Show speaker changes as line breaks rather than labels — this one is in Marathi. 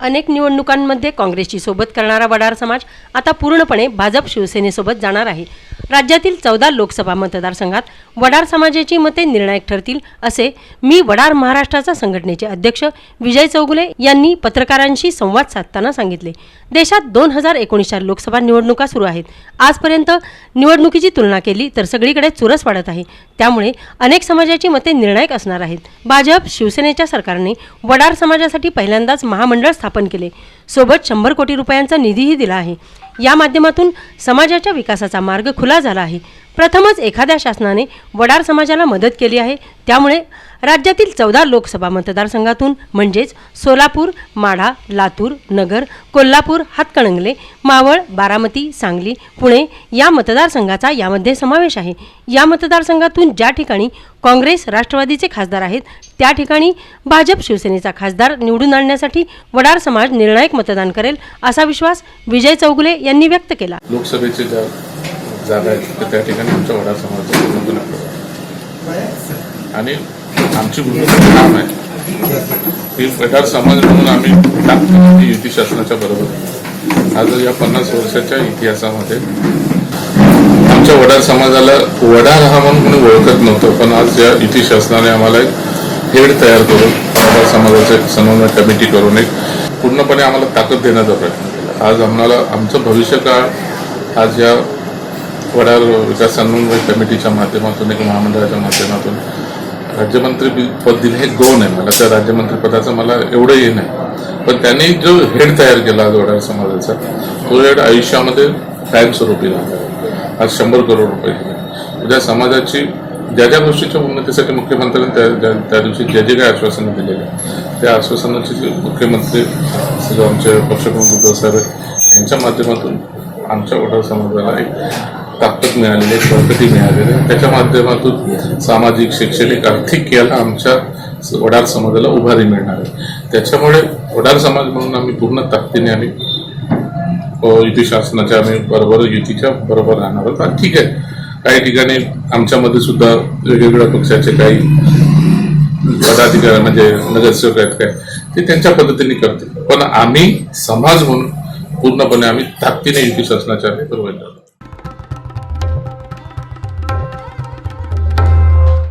अनेक निवडणुकांमध्ये काँग्रेसची सोबत करणारा वडार समाज आता पूर्णपणे भाजप शिवसेनेसोबत जाणार आहे. राज्यातील चौदा लोकसभा मतदारसंघात वडार समाजाची मते निर्णायक ठरतील असे मी वडार महाराष्ट्राचा संघटनेचे अध्यक्ष विजय चौगुले यांनी पत्रकारांशी संवाद साधताना सांगितले. देशात दोन हजार एकोणीसच्या लोकसभा निवडणुका सुरू आहेत. आजपर्यंत निवडणुकीची तुलना केली तर सगळीकडे चुरस वाढत आहे. त्यामुळे अनेक समाजाची मते निर्णायक असणार आहेत. भाजप शिवसेनेच्या सरकारने वडार समाजासाठी पहिल्यांदाच महामंडळ स्थापन स्थापन केले. सोबत शंभर कोटी रुपयांचा निधीही दिला आहे. या माध्यमातून समाजाच्या विकासाचा मार्ग खुला झाला आहे. प्रथमच एखाद्या शासनाने वडार समाजाला मदत केली आहे. त्यामुळे राज्यातील चौदा लोकसभा मतदारसंघातून म्हणजेच सोलापूर माढा लातूर नगर कोल्हापूर हातकणंगले मावळ बारामती सांगली पुणे या मतदारसंघाचा यामध्ये समावेश आहे. या मतदारसंघातून ज्या ठिकाणी काँग्रेस राष्ट्रवादीचे खासदार आहेत त्या ठिकाणी भाजप शिवसेनेचा खासदार निवडून आणण्यासाठी वडार समाज निर्णायक मतदान करेल असा विश्वास विजय चौगुले यांनी व्यक्त केला.
लोकसभेचे जागा आहेत तर त्या ठिकाणी आमच्या वडा समाजाचा आणि आमची भूमिका काम आहे. ही वडार समाज म्हणून आम्ही टाकतो युती शासनाच्या बरोबर. आज या पन्नास वर्षाच्या इतिहासामध्ये आमच्या वडार समाजाला वडार हा म्हणून कोणी ओळखत नव्हतं पण आज या युती शासनाने आम्हाला एक हेड तयार करून वडार समाजाचे समन्वय कमिटी करून एक पूर्णपणे आम्हाला ताकद देण्याचा प्रयत्न केला. आज आम्हाला आमचं भविष्य काळ आज या वडार विकास समन्वय कमिटीच्या माध्यमातून एक महामंडळाच्या माध्यमातून राज्यमंत्री पद दिले हे गौण आहे मला त्या राज्यमंत्री पदाचं मला एवढं हे नाही. पण त्यांनी जो हेड तयार केला आज वडार समाजाचा तो हेड आयुष्यामध्ये कायमस्वरूपी लागला आज शंभर करोड रुपये उद्या समाजाची ज्या ज्या गोष्टीच्या उन्नतीसाठी मुख्यमंत्र्यांनी त्या त्या- त्या दिवशी जे जे काही आश्वासनं दिलेले त्या आश्वासनाची मुख्यमंत्री आमचे पक्षप्रमुख उद्धव साहेब यांच्या माध्यमातून आमच्या वडार समाजाला एक ताकद मिळालेली आहे बळकटी मिळालेली आहे. त्याच्या माध्यमातून सामाजिक शैक्षणिक आर्थिक याला आमच्या वडार समाजाला उभारी मिळणार आहे. त्याच्यामुळे वडार समाज म्हणून आम्ही पूर्ण ताकदीने आम्ही युती शासनाच्या आम्ही बरोबर युतीच्या बरोबर राहणार आहोत. आणि ठीक आहे काही ठिकाणी आमच्यामध्ये सुद्धा वेगवेगळ्या पक्षाचे काही पदाधिकारी म्हणजे नगरसेवक आहेत काय ते त्यांच्या पद्धतीने करतील. पण आम्ही समाज म्हणून पूर्णपणे आम्ही ताकदीने युती शासनाच्या आम्ही बरोबर.